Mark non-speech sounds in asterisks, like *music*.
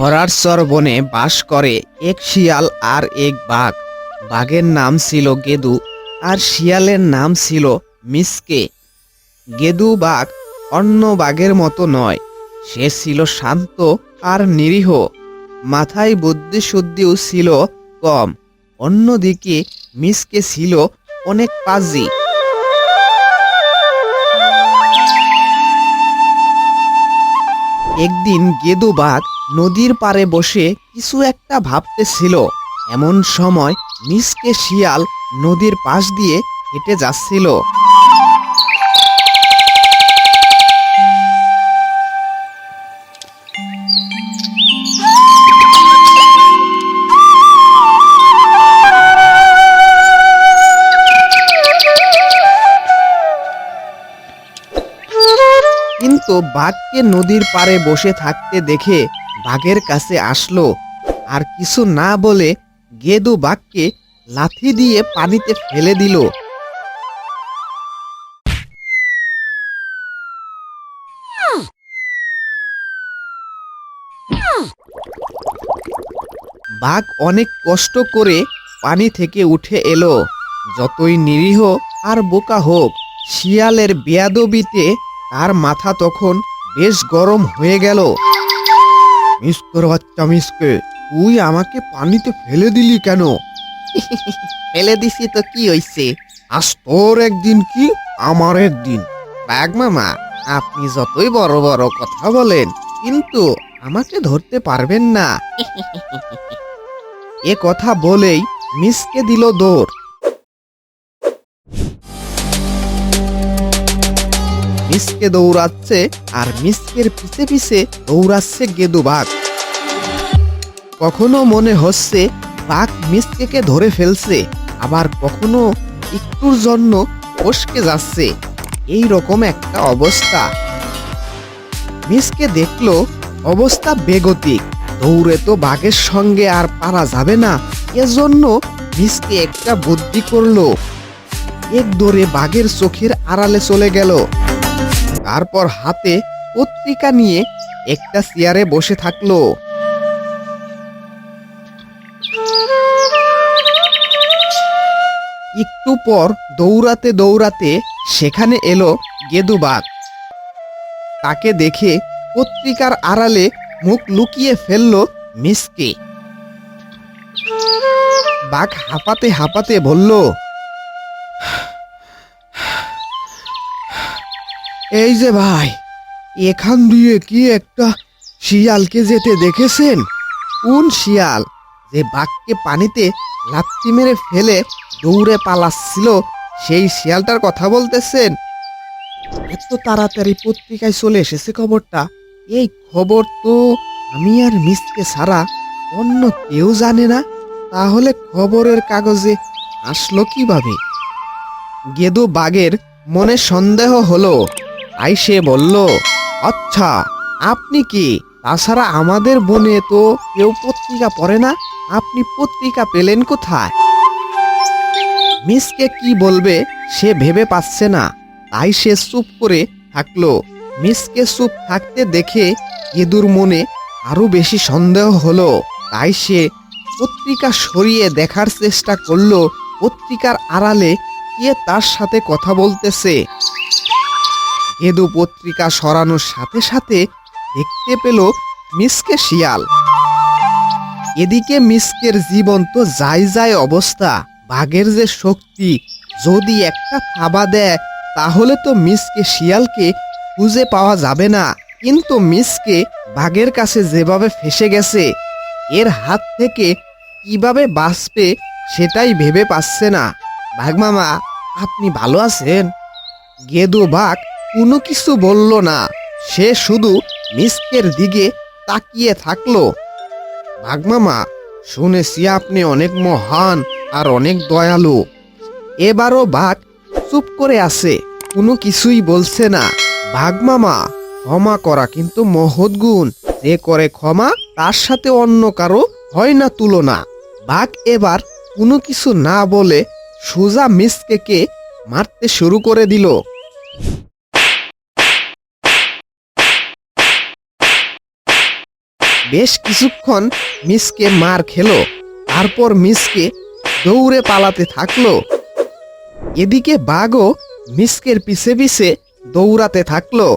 হরারসর বনে বাস করে এক শিয়াল আর এক বাঘ। বাঘের নাম ছিল গেদু আর শিয়ালের নাম ছিল মিসকে। গেদু বাঘ অন্য বাঘের মতো নয়, সে ছিল শান্ত আর নিরীহ। মাথায় বুদ্ধিশুদ্ধিও ছিল কম, অন্যদিকে মিসকে ছিল অনেক পাজি। একদিন গেদু বাঘ নদীর পাড়ে বসে কিছু একটা ভাবতেছিল। এমন সময় মিসকে শিয়াল নদীর পাশ দিয়ে হেঁটে যাচ্ছিল। কিন্তু বাঘকে নদীর পাড়ে বসে থাকতে দেখে বাঘের কাছে আসলো। আর কিছু না বলে গেদু বাঘকে লাথি দিয়ে পানিতে ফেলে দিল। বাঘ অনেক কষ্ট করে পানি থেকে উঠে এলো। যতই নিরীহ আর বোকা হোক, শিয়ালের বেয়াদবিতে তার মাথা তখন বেশ গরম হয়ে গেল। মিসকের বাচ্চা মিসকে তুই আমাকে পানিতে ফেলে দিলি কেন? *laughs* ফেলে দিছি তো কি হইছে? আজ তোর একদিন কি আমার একদিন? বাঘ মামা আপনি যতই বড় বড় কথা বলেন কিন্তু আমাকে ধরতে পারবেন না। *laughs* এ কথা বলেই মিসকে দিল দৌড়। মিসকে দৌড়াচ্ছে আর মিসকের পিছে পিছে দৌড়াচ্ছে গেদু বাঘ। কখনো মনে হচ্ছে বাঘ মিসকেকে ধরে ফেলছে, আবার কখনো একটুর জন্য ফসকে যাচ্ছে। এই রকম একটা অবস্থা। মিসকে দেখল অবস্থা বেগতিক, দৌড়ে তো বাঘের সঙ্গে আর পারা যাবে না, এজন্য মিসকে একটা বুদ্ধি করল। এক দৌড়ে বাঘের চোখের আড়ালে চলে গেল। তারপর হাতে পত্রিকা নিয়ে একটা চেয়ারে বসে থাকল। একটু পর দৌড়াতে দৌড়াতে সেখানে এলো গেদু বাঘ তাকে দেখে পত্রিকার আড়ালে মুখ লুকিয়ে ফেলল মিসকে। বাঘ হাঁপাতে হাঁপাতে বলল এই যে ভাই, এখান দিয়ে কি একটা শিয়ালকে যেতে দেখেছেন? কোন শিয়াল যে বাঘকে পানিতে লাথি মেরে ফেলে দৌড়ে পালাচ্ছিল, সেই শিয়ালটার কথা বলতেছেন? এত তাড়াতাড়ি পত্রিকায় চলে এসেছে খবরটা। এই খবর তো আমি আর মিসকে ছাড়া অন্য কেউ জানে না। তাহলে খবরের কাগজে আসলো কীভাবে? গেদু বাঘের মনে সন্দেহ হলো। তাই সে বলল আচ্ছা আপনি কি? তাছাড়া আমাদের বনে তো কেউ পত্রিকা পড়ে না। আপনি পত্রিকা পেলেন কোথায়? মিসকে কি বলবে সে ভেবে পাচ্ছে না। তাই সে চুপ করে থাকল। মিসকে চুপ থাকতে দেখে গেদুর মনে আরও বেশি সন্দেহ হলো। তাই সে পত্রিকা সরিয়ে দেখার চেষ্টা করল। পত্রিকার আড়ালে কে তার সাথে কথা বলতেছে? গেদু পত্রিকা সরানোর সাথে সাথে দেখতে পেল মিসকে শিয়াল। এদিকে মিসকের জীবন তো যাই যায় অবস্থা, বাঘের যে শক্তি, যদি একটা থাবা দেয়, তাহলে তো মিসকে শিয়ালকে খুঁজে পাওয়া যাবে না। কিন্তু মিসকে বাঘের কাছে যেভাবে ফেসে গেছে, এর হাত থেকে কীভাবে বাঁচবে সেটাই ভেবে পাচ্ছে না। বাঘ মামা, আপনি ভালো আছেন? গেদু বাঘ কোনো কিছু বলল না। সে শুধু মিসকের দিকে তাকিয়ে থাকল। বাঘমামা শুনেছি আপনি অনেক মহান আর অনেক দয়ালু। এবারও বাঘ চুপ করে আছে, কোনো কিছুই বলছে না। বাঘমামা ক্ষমা করা কিন্তু মহৎ গুণ। যে করে ক্ষমা, তার সাথে অন্য কারও হয় না তুলনা। বাঘ এবার কোনো কিছু না বলে সোজা মিসকেকে মারতে শুরু করে দিল। বেশ কিছুক্ষণ মিসকে মার খেলো। তারপর মিসকে দৌড়ে পালাতে থাকল। এদিকে বাঘও মিসকের পিছে পিছে দৌড়াতে থাকল।